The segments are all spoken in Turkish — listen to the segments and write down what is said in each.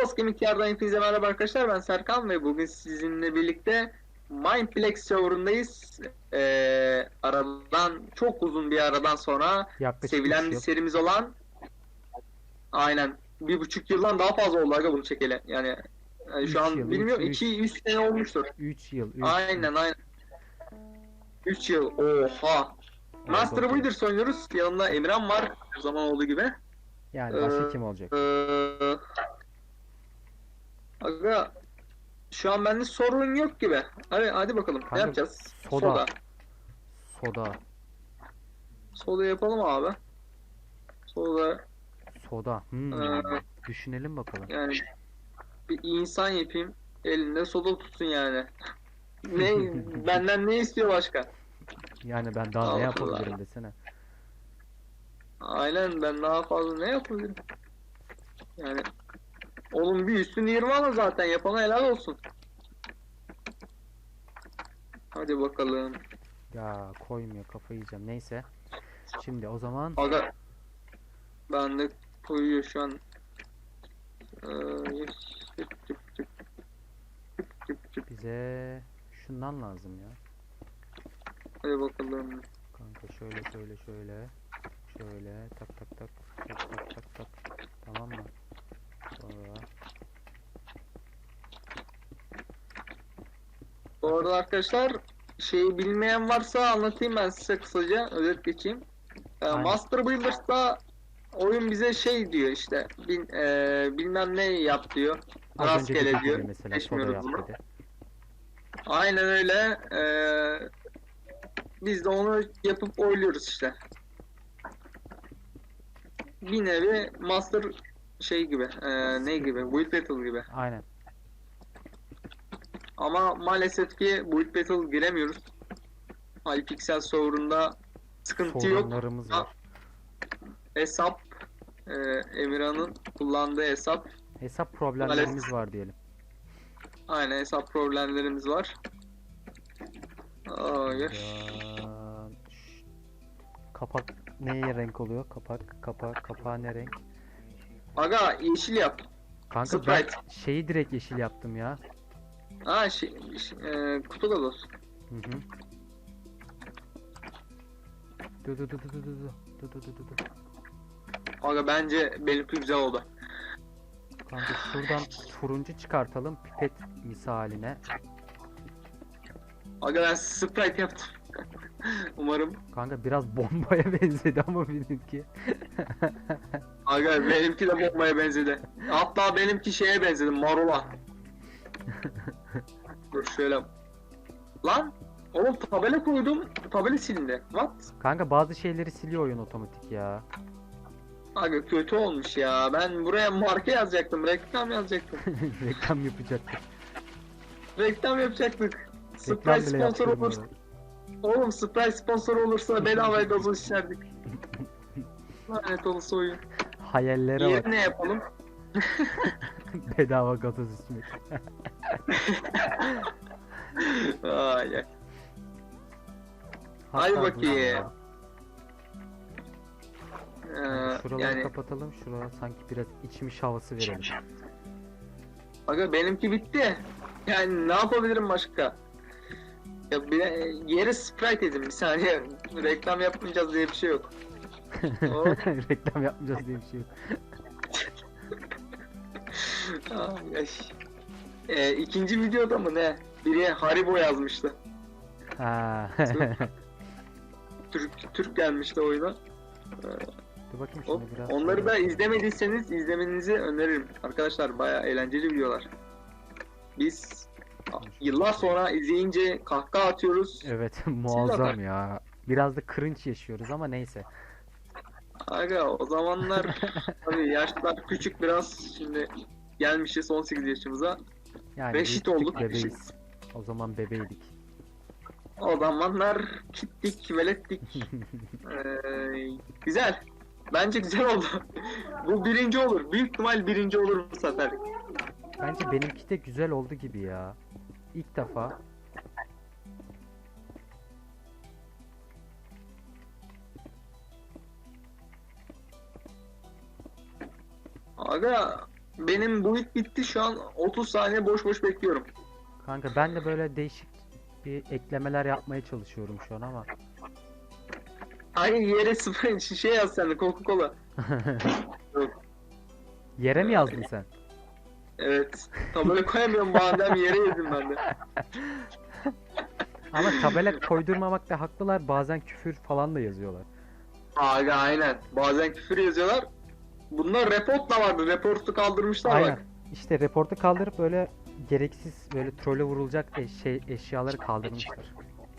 Toros Kemikler'den hepinize merhaba arkadaşlar. Ben Serkan ve bugün sizinle birlikte Mindplex serverındayız. Ee, aradan çok uzun bir aradan sonra Yaklaşık sevilen üç bir yıl. serimiz olan aynen bir buçuk yıldan daha fazla oldu aga bunu çekeli. Yani, yani Üç şu an yıl, bilmiyorum üç, 2 3 sene olmuştur. 3 yıl. Üç Aynen aynen. 3 yıl. Oha. Master. Builders oynuyoruz. Yanımda Emirhan var. Her zaman olduğu gibi. Yani başka Ee, kim olacak? Ee, aga şu an bende sorun yok gibi. Hadi hadi bakalım. Kanka, ne yapacağız? soda. Soda. Soda. Soda yapalım abi. Soda Soda. Hmm. Ee, Düşünelim bakalım. yani bir insan yapayım. Elinde soda tutsun yani. ne benden ne istiyor başka? Yani ben daha Allah ne Allah. yapabilirim desene. Aynen ben daha fazla ne yapabilirim? Yani oğlum bir 20 alın zaten yapana helal olsun. Hadi bakalım. Ya koymuyor kafayı yiyeceğim. Neyse. Şimdi o zaman Aga ben de koyuyor şu an. Ee, bize şundan lazım ya. Hadi bakalım. Kanka şöyle şöyle şöyle. Şöyle tak tak tak tak tak tak tak. Tamam mı? Sonra Bu arada arkadaşlar şeyi bilmeyen varsa anlatayım ben size kısaca özet geçeyim. Ee, Aynen. Master Builders'ta oyun bize şey diyor işte bin, ee, bilmem ne yap diyor. az Rastgele diyor. mesela yap bunu. Aynen öyle. Ee, biz de onu yapıp oyluyoruz işte. Bir nevi master şey gibi, ee, ne gibi, Build Battle gibi. Aynen. Ama maalesef ki Build Battle giremiyoruz. Hypixel server'ında sıkıntı yok. Var. Hesap, ee, Emirhan'ın kullandığı hesap. Hesap problemlerimiz var diyelim. Aynen hesap problemlerimiz var. Hayır. Kapak neye renk oluyor? Kapak, kapak, kapağı ne renk? Aga yeşil yap. Kanka ben Sprite. şeyi direkt yeşil yaptım ya. Ha şey, şey ee, kutu gazoz. Hı hı. Du du du du du du du. Du du du du du. Aga bence benimki güzel oldu. Kanka şuradan turuncu çıkartalım pipet misaline. Aga ben Sprite yaptım. Umarım. Kanka biraz bombaya benzedi ama benimki. Aga benimki de bombaya benzedi. Hatta benimki şeye benzedi marula. Dur şöyle. Lan oğlum tabela koydum. Tabela silindi. What? Kanka bazı şeyleri siliyor oyun otomatik ya. Aga kötü olmuş ya. Ben buraya marka yazacaktım. Reklam yazacaktım. Reklam yapacaktık. reklam yapacaktık. Reklam Sprite bile sponsor olur. yaptırmıyorlar. Oğlum Sprite sponsor olursa bedava gazoz içerdik. Lanet olası oyun. Hayallere bak. Yerine yapalım. Bedava gazoz içmek. Ay, ay. Hatta Hadi dur bakayım. Ee, Şuraları yani kapatalım. Şuraya sanki biraz içmiş havası verelim. aga benimki bitti. Yani ne yapabilirim başka? Ya bir yeri Sprite dedim bir saniye. Reklam yapmayacağız diye bir şey yok. Reklam yapmayacağız diye bir şey yok. Ee, ikinci videoda mı ne? Biri Haribo yazmıştı. Ha. Türk Türk gelmişti oyuna. Dur bakayım Hop. şunu biraz. Onları da izlemediyseniz izlemenizi öneririm. Arkadaşlar bayağı eğlenceli videolar. Biz yıllar sonra izleyince kahkaha atıyoruz. Evet muazzam ya. Biraz da cringe yaşıyoruz ama neyse. Aga o zamanlar tabii yaşlar küçük biraz şimdi gelmişiz 18 yaşımıza. Yani Reşit olduk. bebeğiz. O zaman bebeydik. O zamanlar kittik, velettik. Ee, güzel. Bence güzel oldu. Bu birinci olur. Büyük ihtimal birinci olur bu sefer. Bence benimki de güzel oldu gibi ya. İlk defa. Aga benim bu ilk bitti şu an 30 saniye boş boş bekliyorum. Kanka ben de böyle değişik bir eklemeler yapmaya çalışıyorum şu an ama. Hayır yere sıfır şey yaz sen de Coca-Cola. Yok. Yere mi yazdın sen? Evet. Tabela koyamıyorum madem yere yedim ben de. Ama tabela koydurmamakta haklılar. Bazen küfür falan da yazıyorlar. Aga aynen. Bazen küfür yazıyorlar. Bunlar report da vardı. Reportu kaldırmışlar Aynen. bak. İşte reportu kaldırıp böyle gereksiz böyle trolle vurulacak eş- şey eşyaları kaldırmışlar.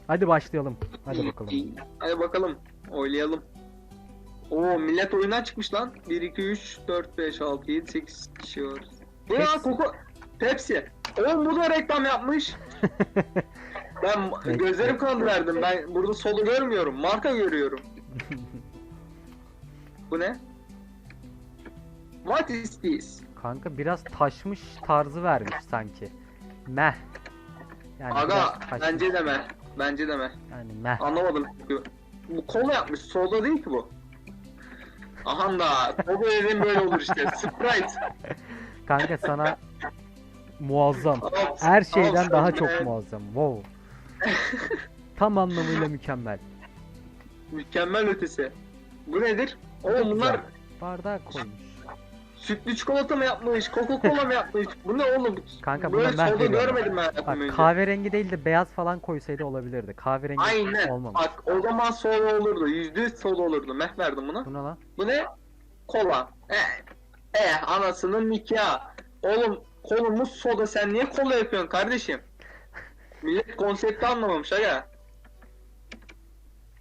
Hadi başlayalım. Hadi bakalım. Hadi bakalım. Oynayalım. Oo millet oyundan çıkmış lan. 1, 2, 3, 4, 5, 6, 7, 8 kişi var. Bu ya Pepsi. koku. Pepsi. Oğlum bu da reklam yapmış. Ben Peki. gözlerim kanadı verdim. Ben burada solu görmüyorum. Marka görüyorum. Bu ne? What is this? Kanka biraz taşmış tarzı vermiş sanki. Meh. Yani Aga biraz taşmış. bence deme. Bence deme. Yani meh. Anlamadım. Bu kola yapmış. Soda değil ki bu. Aha da. Soda dediğim böyle olur işte. Sprite. Kanka sana muazzam. Her şeyden daha de. çok muazzam. Wow. Tam anlamıyla mükemmel. Mükemmel ötesi. Bu nedir? Oğlum bunlar. Bardağa koymuş. Sütlü çikolata mı yapmış? Coca-Cola mı yapmış? Bu ne oğlum? Kanka Böyle buna ben soda veriyorum. görmedim ben Bak hayatım önce. kahverengi değil de beyaz falan koysaydı olabilirdi. Kahverengi Aynen. olmamış. Bak o zaman soda olurdu. Yüzde yüz soda olurdu. Meh verdim buna. Bu ne lan? Bu ne? Kola. Eh, eh anasının nikahı. Oğlum kolumuz soda sen niye kola yapıyorsun kardeşim? Millet konsepti anlamamış aga.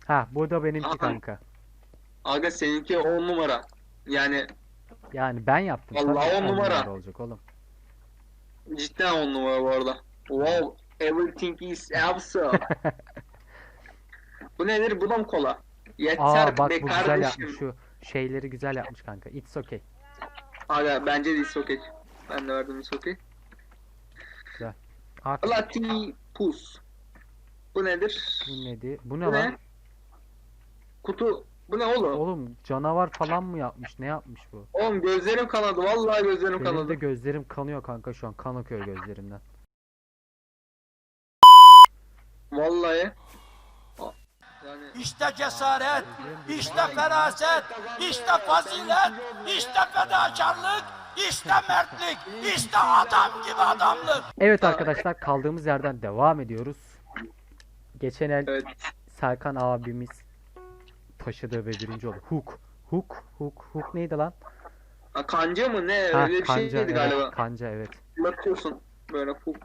Ha bu da benimki Aha. kanka. Aga seninki on numara. Yani Yani ben yaptım. Vallahi on numara. olacak oğlum. cidden on numara bu arada. Wow, everything is awesome. bu nedir? Bu da mı kola? Yeter Aa bak be bu güzel kardeşim. yapmış şu şeyleri güzel yapmış kanka. It's okay. Aga bence de is okay. Ben de verdim is okay. Aferin. Platypus. Bu nedir? Bu neydi? Bu ne Bu lan? ne? Kutu. Bu ne oğlum? Oğlum canavar falan mı yapmış? Ne yapmış bu? Oğlum gözlerim kanadı. Vallahi gözlerim Benim kanadı. de gözlerim kanıyor kanka şu an. Kan akıyor gözlerimden. Vallahi. Yani İşte cesaret, işte feraset, işte fazilet, işte fedakarlık, işte mertlik, işte adam gibi adamlık. Evet arkadaşlar kaldığımız yerden devam ediyoruz. Geçen el evet. Serkan abimiz taşıdı ve birinci oldu. Hook. Hook. Hook. Hook neydi lan? Ha, kanca mı ne? Ha, Öyle bir kanca, şeydi evet, galiba. Kanca evet. Bakıyorsun böyle fuk.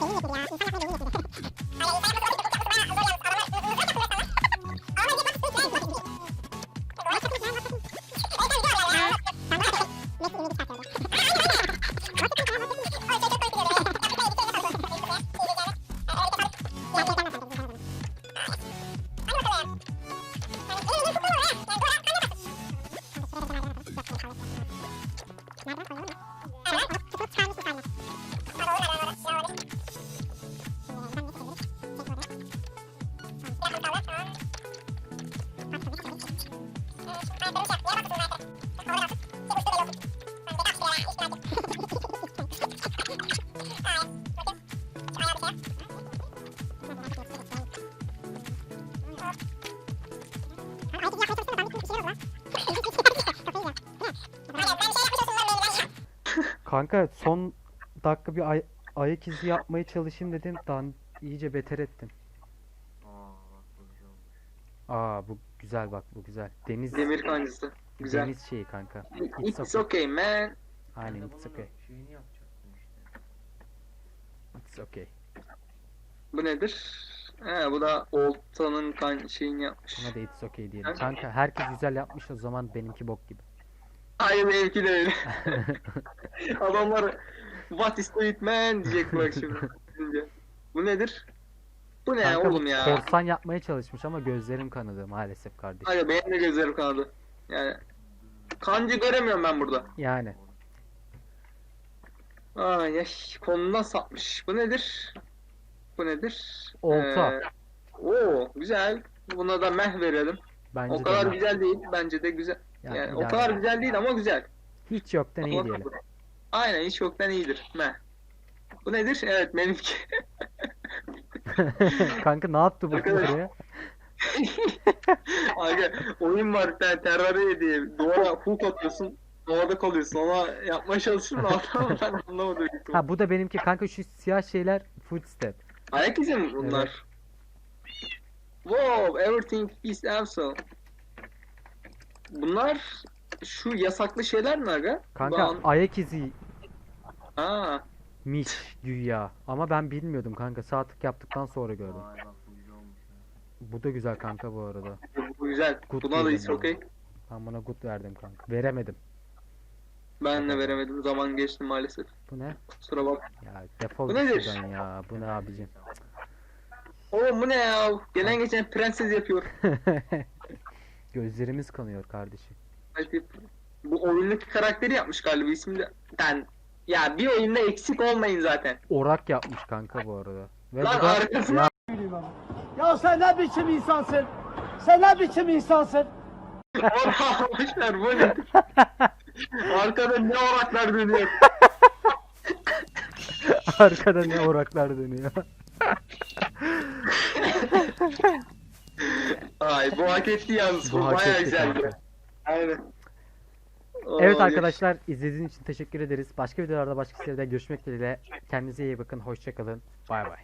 给你是不给你看看那个 Kanka son dakika bir ay ayak izi yapmaya çalışayım dedim. Dan iyice beter ettim. Aa bu güzel bak bu güzel. Deniz Demir kancısı. Güzel. deniz şeyi kanka. It's, It's okay. okay man. Aynen it's okay. Şeyini yapacaktım işte. It's okay. Bu nedir? He bu da Olta'nın kan şeyini yapmış. Buna da it's okay diyelim. Kanka- herkes güzel yapmış o zaman benimki bok gibi. Hayır benimki de öyle. Adamlar what is it man diyecek bak şimdi. Bu nedir? Bu ne Kanka oğlum ya? korsan yapmaya çalışmış ama gözlerim kanadı maalesef kardeşim. Hayır benim de gözlerim kanadı. Yani kancı göremiyorum ben burada. Yani Ay ay konudan sapmış. Bu nedir? Bu nedir? Olta. Ee, oo güzel. Buna da meh verelim. bence o de kadar ben- güzel değil. Bence de güzel. yani Yani, o kadar güzel değil ama güzel. hiç yoktan iyi Ama- diyelim. Aynen hiç yoktan iyidir. Meh. Bu nedir? Evet benimki. Kanka ne yaptı bu buraya? Aga oyun var tane Terraria diye. Duvara hook atıyorsun. Doğada kalıyorsun. Ona yapmaya çalışıyorum da ben anlamadım. Ha bu da benimki kanka şu siyah şeyler footstep. Ayak izi mi bunlar? Wow, everything is awesome. Bunlar şu yasaklı şeyler mi aga? Kanka Ben- ayak izi Ha, miş güya. Ama ben bilmiyordum kanka. Sağ tık yaptıktan sonra gördüm. Vay bak bu da güzel kanka bu arada. bu güzel. Good Buna da yani. okey. Ben buna good verdim kanka. Veremedim. Ben de veremedim. Zaman geçti maalesef. Bu ne? Kusura bak. Ya defol Bu nedir? şuradan ya. Bu ne abicim? Oğlum bu ne ya? Gelen geçen prenses yapıyor. Gözlerimiz kanıyor kardeşim. Hadi. Bu oyundaki karakteri yapmış galiba ismi de. Ben ya bir oyunda eksik olmayın zaten. Orak yapmış kanka bu arada. Ve Lan bu da arkasına- ya Ya sen ne biçim insansın? Sen ne biçim insansın? Orhan boşver bu ne? Arkada ne oraklar dönüyor. arkada ne oraklar dönüyor. Ay bu hak etti yalnız. Bu, Bu hak bayağı etti güzeldi. kanka. Aynen. Evet Oy. arkadaşlar izlediğiniz için teşekkür ederiz. Başka videolarda başka şeylerde görüşmek dileğiyle. Kendinize iyi bakın. Hoşçakalın. Bay bay.